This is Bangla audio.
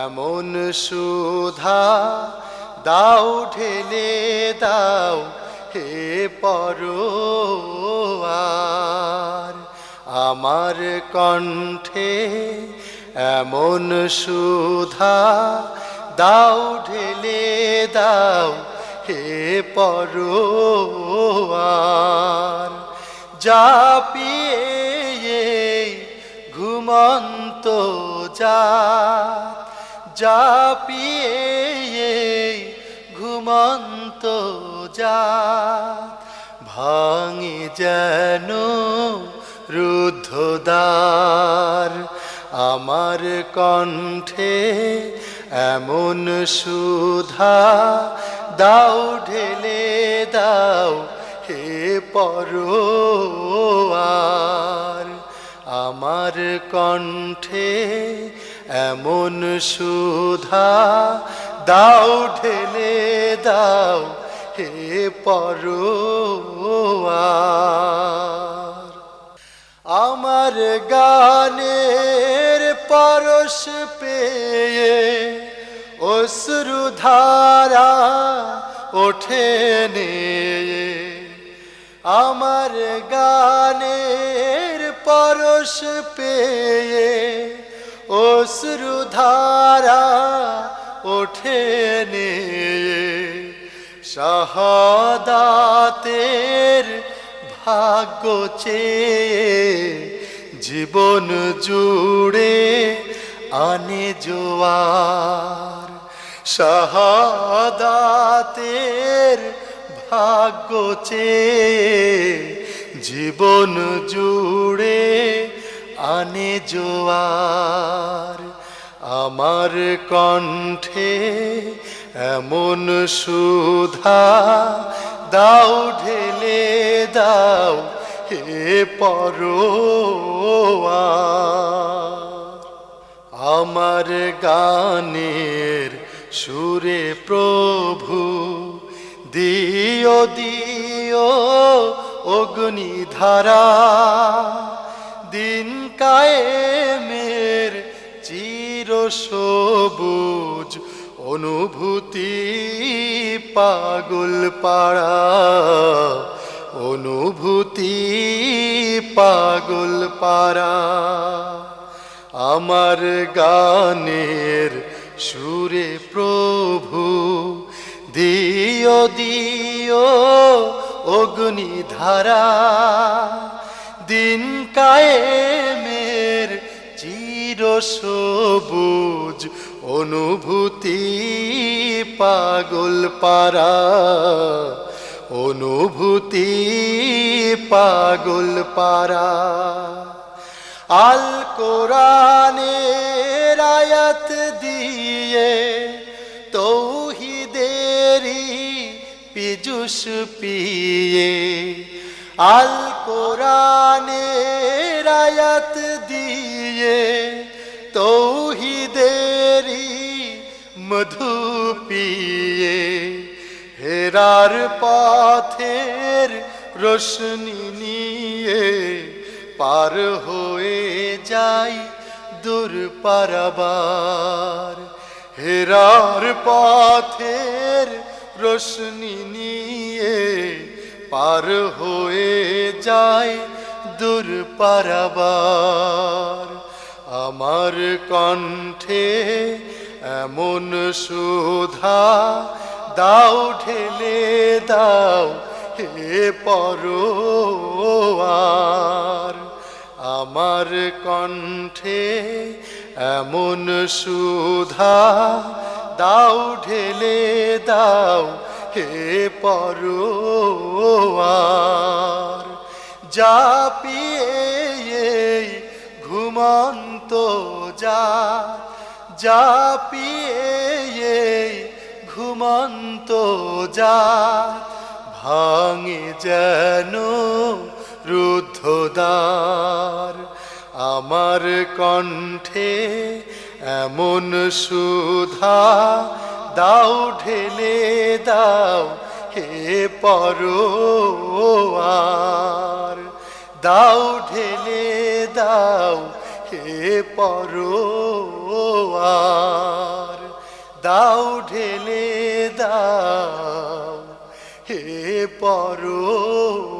এমন সুধা, দাও ঢেলে দাও হে পরোয়ার। আমার কণ্ঠে এমন সুধা, দাও ঢেলে দাও হে পরোয়ার। যা পিয়ে ঘুমন্ত যা যা পিয়ে ঘুমন্ত যা ভাঙে যেন রুদ্ধদ্বার, আমার কণ্ঠে এমন সুধা, দাও ঢেলে দাও হে আমার কণ্ঠে এমন সুধা, দাও ঢেলে দাও হে পরোয়ার আমার গানের পরশ পেয়ে অশ্রুধারা ওঠে আমার গানের পরশ পেয়ে অশ্রুধারা ওঠে শাহাদাতের ভাগ্য চেয়ে জীবন জুড়ে আনে জোয়ার। শাহাদাতের ভাগ্য চেয়ে জীবন জুড়ে আনে জোয়ার। আমার কণ্ঠে এমন সুধা, দাও ঢেলে দাও হে পরোয়ার আমার গানের সুরে প্রভু, দিও দিও অগ্নিধারা, দিন কায়েমের চির সবুজ অনুভূতি পাগল পাড়া, অনুভূতি পাগল পাড়া। আমার গানের সুরে প্রভু, দিও দিও অগ্নিধারা, দিন কায়েমের চির সবুজ অনুভূতি পাগল পারা, অনুভূতি পাগল পারা। আল কোরআনের আয়াত দিয়ে পিজুস পিয়ে। আল কোরআনের আয়াত দিয়ে তৌহিদেরি মধু পিয়ে। হেরার পথের রোশনি নিয়ে পার হয়ে যাই দূর পারাবার। হেরার পথের রোশনি নিয়ে পার হয়ে যায় দূর পারাবার। আমার কণ্ঠে এমন সুধা, দাও ঢেলে দাও হে পরোয়ার। আমার কণ্ঠে এমন সুধা দাও ঢেলে দাও হে পরোয়ার। যা পিয়ে ঘুমন্ত যা যা পিয়ে ঘুমন্ত যা, ভাঙে যেন রুদ্ধদ্বার। আমার কণ্ঠে এমন সুধা দাও, ঢেলে দাও, হে পরোয়ার। দাও, ঢেলে দাও, হে পরোয়ার। দাও, ঢেলে দাও, হে পরোয়ার।